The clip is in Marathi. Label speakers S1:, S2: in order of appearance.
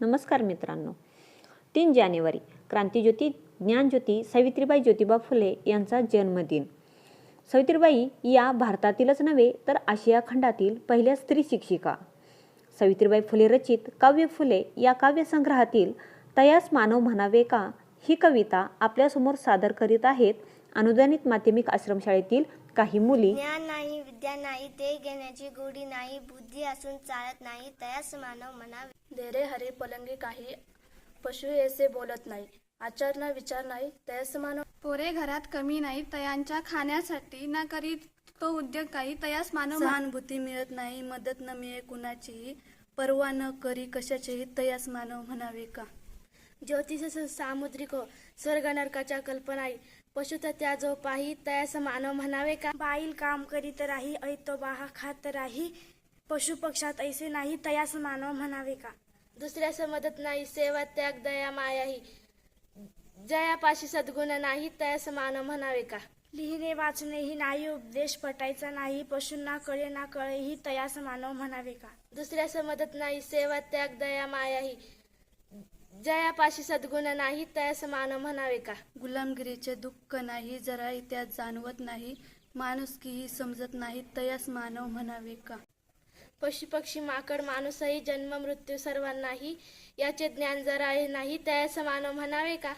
S1: नमस्कार मित्रांनो. तीन जानेवारी क्रांतीज्योती ज्ञानज्योती सावित्रीबाई ज्योतिबा फुले यांचा जन्मदिन. सावित्रीबाई या भारतातीलच नव्हे तर आशिया खंडातील पहिल्या स्त्री शिक्षिका. सावित्रीबाई फुले रचित काव्य फुले या काव्यसंग्रहातील तयास मानव म्हणावे का? ही कविता आपल्यासमोर सादर करीत आहेत अनुदानित माध्यमिक आश्रमशाळेतील काही मुली
S2: ज्ञान नाही विद्या नाही ते घेण्याची गोडी नाही बुद्धी असून चालत नाही तयास मानव म्हणावे.
S3: देरे हरे पलंगे काही पशु ऐसे बोलत नाही. आचार ना विचार नाही तयस मानव
S4: पोरे घरात कमी नाही तयांच्या खाण्यासाठी ना करीत तो उद्योग काही तयास मानव
S3: सहानुभूती मिळत नाही मदत न मिळे कुणाचीही. परवा न करी कशाचेही तयास मानव म्हणावे का?
S2: ज्योतिष सामुद्रिक हो स्वर्ग नरकाच्या कल्पनाई पशुत त्या जो पाही तयास मानव म्हणावे का? बाईल काम करीत राही ऐतो बाहा खात राही. पशु पक्षात ऐसे नाही तयास मानव म्हणावे का? दुसऱ्यास मदत नाही सेवा त्याग दया मायाही जयापाशी सद्गुण नाही तयास मानव म्हणावे का? लिहिणे वाचणे ही नाही उपदेश पटायचा नाही. पशूंना कळे ना कळे ही तयास मानव म्हणावे का? दुसऱ्यास मदत नाही सेवा त्याग दया मायाही जयापाशी सद्गुण नाही तयास मानव म्हणावे का?
S3: गुलामगिरीचे दुःख नाही जरा त्यात जाणवत नाही माणुसकीही समजत नाही तयास मानव म्हणावे का?
S2: पशु पक्षी माकड माणूसही जन्म मृत्यू सर्वांनाही याचे ज्ञान जरा नाही तयास मानव म्हणावे का?